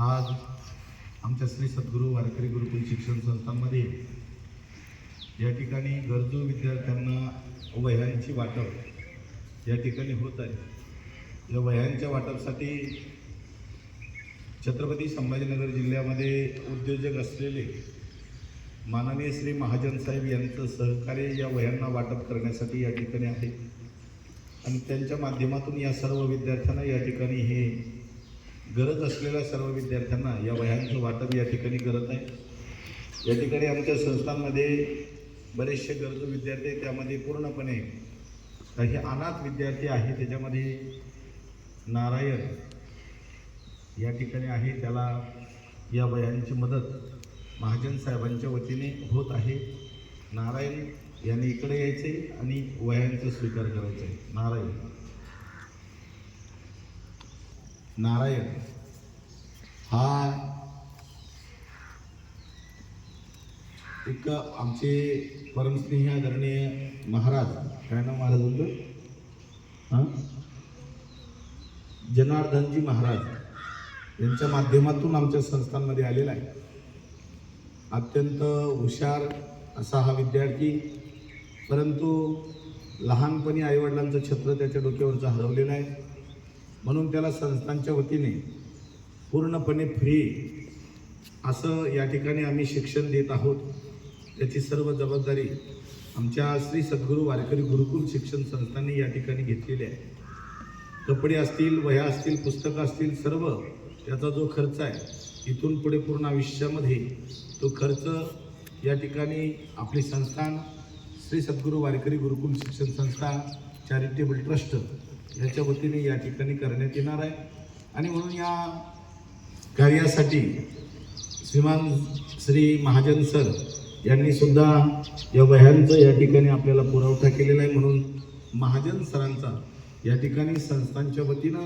आज आमच्या श्री सद्गुरू वारकरी गुरुकुल शिक्षण संस्थांमध्ये या ठिकाणी गरजू विद्यार्थ्यांना वह्यांची वाटप या ठिकाणी होत आहे. या वह्यांच्या वाटपसाठी छत्रपती संभाजीनगर जिल्ह्यामध्ये उद्योजक असलेले माननीय श्री महाजन साहेब यांचं सहकार्य या वह्यांना वाटप करण्यासाठी या ठिकाणी आहे. आणि त्यांच्या माध्यमातून या सर्व विद्यार्थ्यांना या ठिकाणी हे गरज असलेल्या सर्व विद्यार्थ्यांना या वह्यांचं वाटप या ठिकाणी करत आहे. या ठिकाणी आमच्या संस्थांमध्ये बरेचसे गरजू विद्यार्थी त्यामध्ये पूर्णपणे काही अनाथ विद्यार्थी आहे त्याच्यामध्ये नारायण या ठिकाणी आहे. त्याला या वह्यांची मदत महाजन साहेबांच्या वतीने होत आहे. नारायण यांनी इकडे यायचे आणि वह्यांचा स्वीकार करायचा आहे. नारायण. नारायण. हा. एक आमचे परमस्नेही आदरणीय महाराज काय ना महाराजांचं हां? जनार्दनजी महाराज यांच्या माध्यमातून आमच्या संस्थांमध्ये आलेला आहे. अत्यंत हुशार असा हा विद्यार्थी परंतु लहानपणी आईवडिलांचं छत्र त्याच्या डोक्यावरचं हरवलेलं आहे. म्हणून त्याला संस्थांच्या वतीने पूर्णपणे फ्री असं या ठिकाणी आम्ही शिक्षण देत आहोत. त्याची सर्व जबाबदारी आमच्या श्री सद्गुरू वारकरी गुरुकुल शिक्षण संस्थांनी या ठिकाणी घेतलेली आहे. कपडे असतील वह्या असतील पुस्तकं असतील सर्व त्याचा जो खर्च आहे इथून पुढे पूर्ण आयुष्यामध्ये तो खर्च या ठिकाणी आपली संस्थान श्री सद्गुरू वारकरी गुरुकुल शिक्षण संस्था चॅरिटेबल ट्रस्ट याच्या वतीने या ठिकाणी करण्यात येणार आहे. आणि म्हणून या कार्यासाठी श्रीमान श्री महाजन सर यांनी सुद्धा या वह्यांचं या ठिकाणी आपल्याला पुरवठा केलेला आहे. म्हणून महाजन सरांचा या ठिकाणी संस्थांच्या वतीनं